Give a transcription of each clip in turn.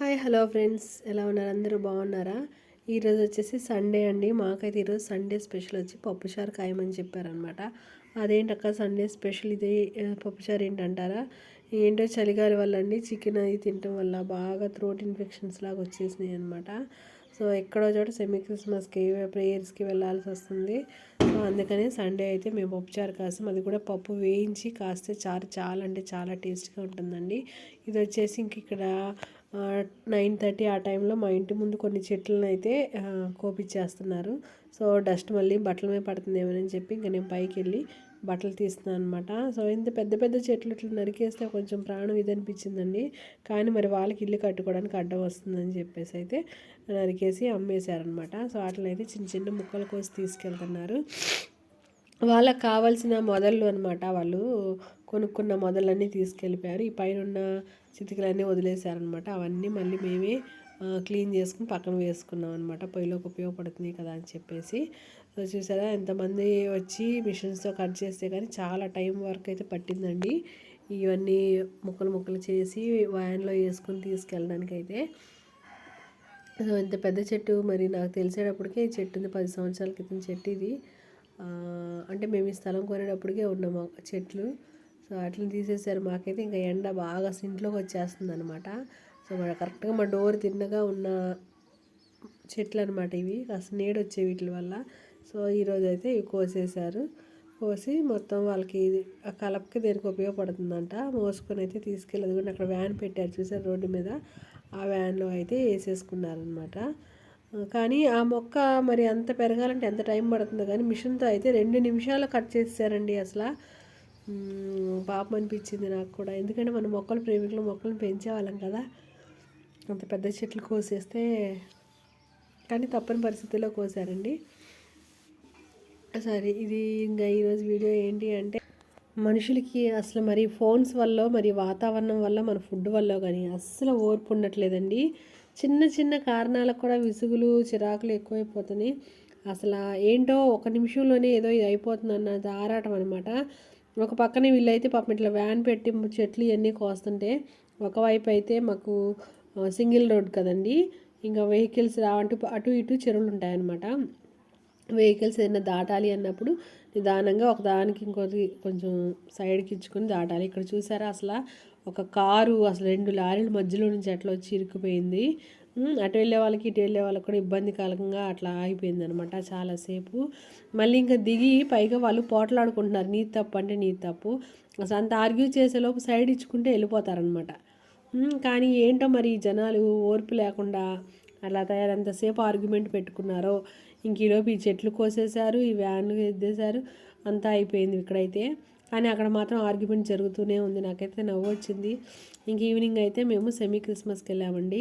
Hi hello friends. ఎలా ఉన్నారు? అందరూ బాగున్నారా? ఈరోజు వచ్చేసి సండే అండి. మాకైతే ఈరోజు సండే స్పెషల్ వచ్చి పప్పుచారు ఖాయమని చెప్పారనమాట అదేంటక్క సండే స్పెషల్ ఇది? పప్పుచారు ఏంటంటారా? ఏంటో చలిగాలి వల్ల అండి. చికెన్ అది తినటం వల్ల బాగా థ్రోట్ ఇన్ఫెక్షన్స్ లాగా వచ్చేసినాయి అనమాట సో ఎక్కడో చోట సెమీ క్రిస్మస్కి ప్రేయర్స్కి వెళ్ళాల్సి వస్తుంది. సో అందుకని సండే అయితే మేము పప్పుచారు కాస్తాం. అది కూడా పప్పు వేయించి కాస్తే చారు చాలా అంటే చాలా టేస్ట్గా ఉంటుందండి. ఇది వచ్చేసి ఇంక ఇక్కడ నైన్ థర్టీ ఆ టైంలో మా ఇంటి ముందు కొన్ని చెట్లను అయితే కోపించేస్తున్నారు సో డస్ట్ మళ్ళీ బట్టల మీద పడుతుందేమోనని చెప్పి ఇంకా నేను పైకి వెళ్ళి బట్టలు తీస్తున్నాను అనమాట సో ఇంత పెద్ద పెద్ద చెట్లు ఇట్లా నరికేస్తే కొంచెం ప్రాణం ఇది అనిపించిందండి కానీ మరి వాళ్ళకి ఇల్లు కట్టుకోవడానికి అడ్డం వస్తుందని చెప్పేసి అయితే నరికేసి అమ్మేశారనమాట సో అట్లయితే చిన్న చిన్న ముక్కలు కోసి తీసుకెళ్తున్నారు. వాళ్ళకి కావాల్సిన మొదళ్ళు అనమాట వాళ్ళు. కొనుక్కున్న మొదలన్నీ తీసుకెళ్ళిపోయారు. ఈ పైన ఉన్న చితికలన్నీ వదిలేశారనమాట. అవన్నీ మళ్ళీ మేమే క్లీన్ చేసుకుని పక్కన వేసుకున్నాం అనమాట. పొయ్యిలోకి ఉపయోగపడుతుంది కదా అని చెప్పేసి. సో చూసారా? ఎంతమంది వచ్చి మిషన్స్తో కట్ చేస్తే కానీ చాలా టైం వర్క్ అయితే పట్టిందండి. ఇవన్నీ ముక్కలు ముక్కలు చేసి వ్యాన్లో వేసుకుని తీసుకెళ్ళడానికి అయితే సో ఇంత పెద్ద చెట్టు మరి నాకు తెలిసేటప్పటికే ఈ చెట్టు ఉంది. పది సంవత్సరాల క్రితం చెట్టు ఇది అంటే మేము ఈ స్థలం కొనేటప్పటికే ఉన్న చెట్లు. సో అట్లా తీసేసారు. మాకైతే ఇంకా ఎండ బాగా సింట్లోకి వచ్చేస్తుంది అనమాట సో మన కరెక్ట్గా మా డోర్ తిన్నగా ఉన్న చెట్లు అనమాట ఇవి. కాస్త నీడ వచ్చే వీటి వల్ల. సో ఈరోజు అయితే ఇవి కోసేశారు. కోసి మొత్తం వాళ్ళకి ఇది ఆ కలపకి దేనికి ఉపయోగపడుతుందంట మోసుకొని అయితే తీసుకెళ్ళదు కూడా అక్కడ వ్యాన్ పెట్టారు చూసారు రోడ్డు మీద. ఆ వ్యాన్లో అయితే వేసేసుకున్నారనమాట కానీ ఆ మొక్క మరి అంత పెరగాలంటే ఎంత టైం పడుతుందో కానీ మిషన్తో అయితే రెండు నిమిషాలు కట్ చేసేసారండి అసలు. పాపం అనిపించింది నాకు కూడా. ఎందుకంటే మన మొక్కలు ప్రేమికులు మొక్కలను పెంచేవాళ్ళం కదా. అంత పెద్ద చెట్లు కోసేస్తే కానీ తప్పని పరిస్థితుల్లో కోసారండి. సరే ఇది ఇంకా ఈరోజు వీడియో ఏంటి అంటే మనుషులకి అసలు మరి ఫోన్స్ వల్ల మరి వాతావరణం వల్ల మన ఫుడ్ వల్ల కానీ అస్సలు ఓర్పు ఉండట్లేదండి. చిన్న చిన్న కారణాలకు కూడా విసుగులు చిరాకులు ఎక్కువైపోతున్నాయి. అసలు ఏంటో ఒక నిమిషంలోనే ఏదో ఇది అయిపోతుందన్న ఆరాటం అనమాట ఒక పక్కనే వీళ్ళైతే పాపం ఇట్లా వ్యాన్ పెట్టి చెట్లు ఇవన్నీ కోస్తుంటే ఒకవైపు అయితే మాకు సింగిల్ రోడ్ కదండి. ఇంకా వెహికల్స్ రావంటూ అటు ఇటు చెరువులు ఉంటాయన్నమాట. వెహికల్స్ ఏదైనా దాటాలి అన్నప్పుడు నిదానంగా ఒకదానికి ఇంకోటి కొంచెం సైడ్కి ఇచ్చుకొని దాటాలి. ఇక్కడ చూసారా అసలు ఒక కారు అసలు రెండు లారీల మధ్యలో నుంచి అట్లా వచ్చి ఇరుక్కుపోయింది. అటు వెళ్ళే వాళ్ళకి ఇటు వెళ్ళే వాళ్ళకి కూడా ఇబ్బంది ఇబ్బందికరంగా అట్లా ఆగిపోయింది అనమాట చాలాసేపు. మళ్ళీ ఇంకా దిగి పైగా వాళ్ళు పోట్లాడుకుంటున్నారు. నీ తప్పు అంటే నీ తప్పు. అసలు అంత ఆర్గ్యూ చేసేలోపు సైడ్ ఇచ్చుకుంటే వెళ్ళిపోతారనమాట. కానీ ఏంటో మరి జనాలు ఓర్పు లేకుండా అలా తయారంతసేపు ఆర్గ్యుమెంట్ పెట్టుకున్నారో. ఇంక ఈలోపు ఈ చెట్లు కోసేశారు ఈ వ్యాన్లు ఎద్దేశారు అంతా అయిపోయింది ఇక్కడైతే. కానీ అక్కడ మాత్రం ఆర్గ్యుమెంట్ జరుగుతూనే ఉంది. నాకైతే నవ్వు వచ్చింది. ఇంక ఈవినింగ్ అయితే మేము సెమీ క్రిస్మస్కి వెళ్ళామండి.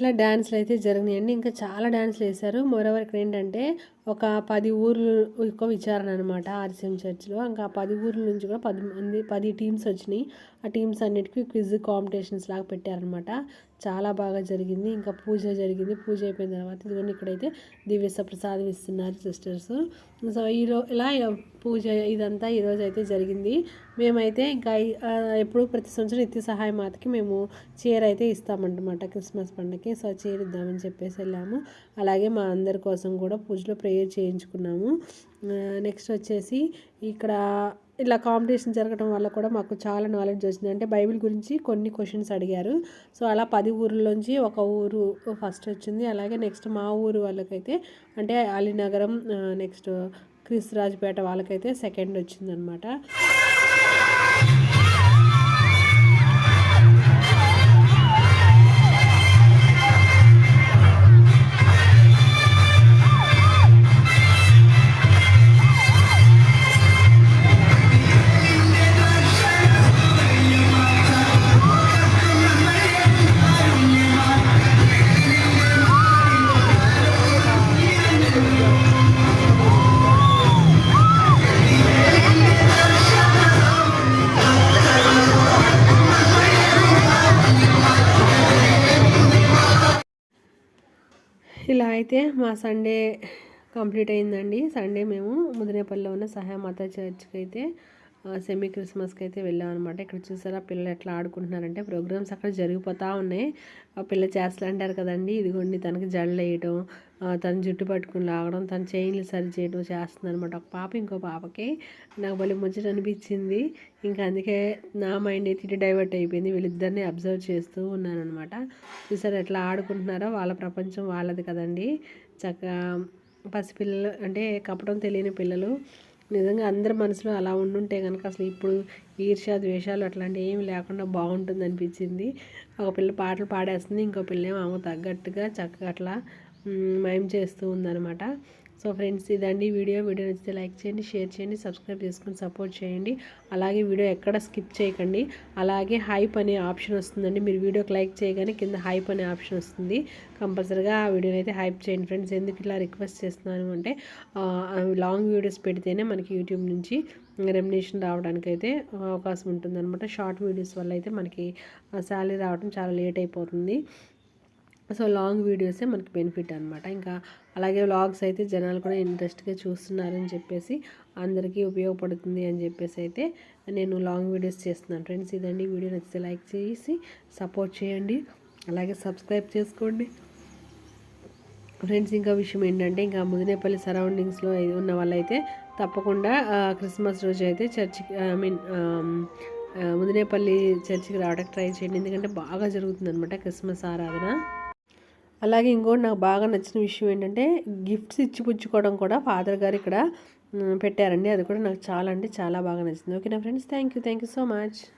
ఇట్లా డ్యాన్స్లు అయితే జరిగినాయండి. ఇంకా చాలా డ్యాన్స్లు వేశారు. మరోవరకు ఏంటంటే ఒక పది ఊర్లు ఎక్కువ విచారణ అనమాట ఆర్సీఎం చర్చ్లో ఇంకా పది ఊర్ల నుంచి కూడా పది మంది పది టీమ్స్ వచ్చినాయి. ఆ టీమ్స్ అన్నిటికీ క్విజ్ కాంపిటీషన్స్ లాగా పెట్టారనమాట చాలా బాగా జరిగింది. ఇంకా పూజ జరిగింది. పూజ అయిపోయిన తర్వాత ఇదిగోండి ఇక్కడైతే దివ్య ప్రసాదం ఇస్తున్నారు సిస్టర్స్. సో ఈరో ఇలా పూజ ఇదంతా ఈరోజు అయితే జరిగింది. మేమైతే ఇంకా ఎప్పుడు ప్రతి సంవత్సరం నిత్య సహాయ మాతకి మేము చీర అయితే ఇస్తామన్నమాట క్రిస్మస్ పండుగకి సో చీర ఇద్దామని చెప్పేసి వెళ్ళాము. అలాగే మా అందరి కోసం కూడా పూజలో ప్రేయర్ చేయించుకున్నాము. నెక్స్ట్ వచ్చేసి ఇక్కడ ఇలా కాంపిటీషన్ జరగడం వల్ల కూడా మాకు చాలా నాలెడ్జ్ వచ్చింది. అంటే బైబిల్ గురించి కొన్ని క్వశ్చన్స్ అడిగారు. సో అలా పది ఊర్లోంచి ఒక ఊరు ఫస్ట్ వచ్చింది. అలాగే నెక్స్ట్ మా ఊరు వాళ్ళకైతే అంటే అలీనగరం నెక్స్ట్ క్రిస్రాజ్పేట వాళ్ళకైతే సెకండ్ వచ్చిందనమాట అయితే మా సండే కంప్లీట్ అయిందండి. సండే మేము ముదినేపల్లిలో ఉన్న సహాయమాత చర్చ్కి అయితే సెమీ క్రిస్మస్కి అయితే వెళ్ళాం అనమాట ఇక్కడ చూసారా పిల్లలు ఎట్లా ఆడుకుంటున్నారంటే ప్రోగ్రామ్స్ అక్కడ జరిగిపోతూ ఉన్నాయి. ఆ పిల్ల చేస్తలు అంటారు కదండి. ఇదిగోండి తనకి జడలు వేయడం తన జుట్టు పట్టుకుని లాగడం తన చైన్లు సరి చేయడం చేస్తుంది అనమాట ఒక పాప ఇంకో పాపకి నాకు భలే ముచ్చట అనిపించింది. ఇంకా అందుకే నా మైండ్ అయితే ఇటు డైవర్ట్ అయిపోయింది. వీళ్ళిద్దరిని అబ్జర్వ్ చేస్తూ ఉన్నాను అనమాట చూసారు ఎట్లా ఆడుకుంటున్నారో వాళ్ళ ప్రపంచం వాళ్ళది కదండి. చక్కగా పసిపిల్లలు అంటే కప్పడం తెలియని పిల్లలు నిజంగా అందరి మనసులో అలా ఉండుంటే కనుక అసలు ఇప్పుడు ఈర్ష్య ద్వేషాలు అట్లాంటివి ఏమి లేకుండా బాగుంటుంది అనిపించింది. ఒక పిల్ల పాటలు పాడేస్తుంది ఇంకో పిల్ల ఏమో ఆమె తగ్గట్టుగా చక్కగా అట్లా మయం చేస్తూ ఉందనమాట సో ఫ్రెండ్స్ ఇదండి వీడియో. వీడియో నచ్చితే లైక్ చేయండి షేర్ చేయండి సబ్స్క్రైబ్ చేసుకొని సపోర్ట్ చేయండి. అలాగే వీడియో ఎక్కడ స్కిప్ చేయకండి. అలాగే హైప్ అనే ఆప్షన్ వస్తుందండి. మీరు వీడియోకి లైక్ చేయగానే కింద హైప్ అనే ఆప్షన్ వస్తుంది. కంపల్సరీగా ఆ వీడియోని అయితే హైప్ చేయండి ఫ్రెండ్స్. ఎందుకు ఇలా రిక్వెస్ట్ చేస్తున్నాను అంటే లాంగ్ వీడియోస్ పెడితేనే మనకి యూట్యూబ్ నుంచి రెమినేషన్ రావడానికి అయితే అవకాశం ఉంటుందన్నమాట. షార్ట్ వీడియోస్ వల్ల అయితే మనకి శాలరీ రావడం చాలా లేట్ అయిపోతుంది. సో లాంగ్ వీడియోసే మనకి బెనిఫిట్ అనమాట ఇంకా అలాగే వ్లాగ్స్ అయితే జనాలు కూడా ఇంట్రెస్ట్గా చూస్తున్నారని చెప్పేసి అందరికీ ఉపయోగపడుతుంది అని చెప్పేసి అయితే నేను లాంగ్ వీడియోస్ చేస్తున్నాను. ఫ్రెండ్స్ ఇదండి. వీడియో నచ్చితే లైక్ చేసి సపోర్ట్ చేయండి. అలాగే సబ్స్క్రైబ్ చేసుకోండి. ఫ్రెండ్స్ ఇంకా విషయం ఏంటంటే ఇంకా ముదినేపల్లి సరౌండింగ్స్లో ఉన్న వాళ్ళైతే తప్పకుండా క్రిస్మస్ రోజు అయితే చర్చికి ఐ మీన్ ముదినేపల్లి చర్చికి రావడానికి ట్రై చేయండి. ఎందుకంటే బాగా జరుగుతుంది అనమాట క్రిస్మస్ ఆరాధన. అలాగే ఇంకోటి నాకు బాగా నచ్చిన విషయం ఏంటంటే గిఫ్ట్స్ ఇచ్చి పుచ్చుకోవడం కూడా ఫాదర్ గారు ఇక్కడ పెట్టారండి. అది కూడా నాకు చాలా అంటే చాలా బాగా నచ్చింది. ఓకేనా friends thank you thank you so much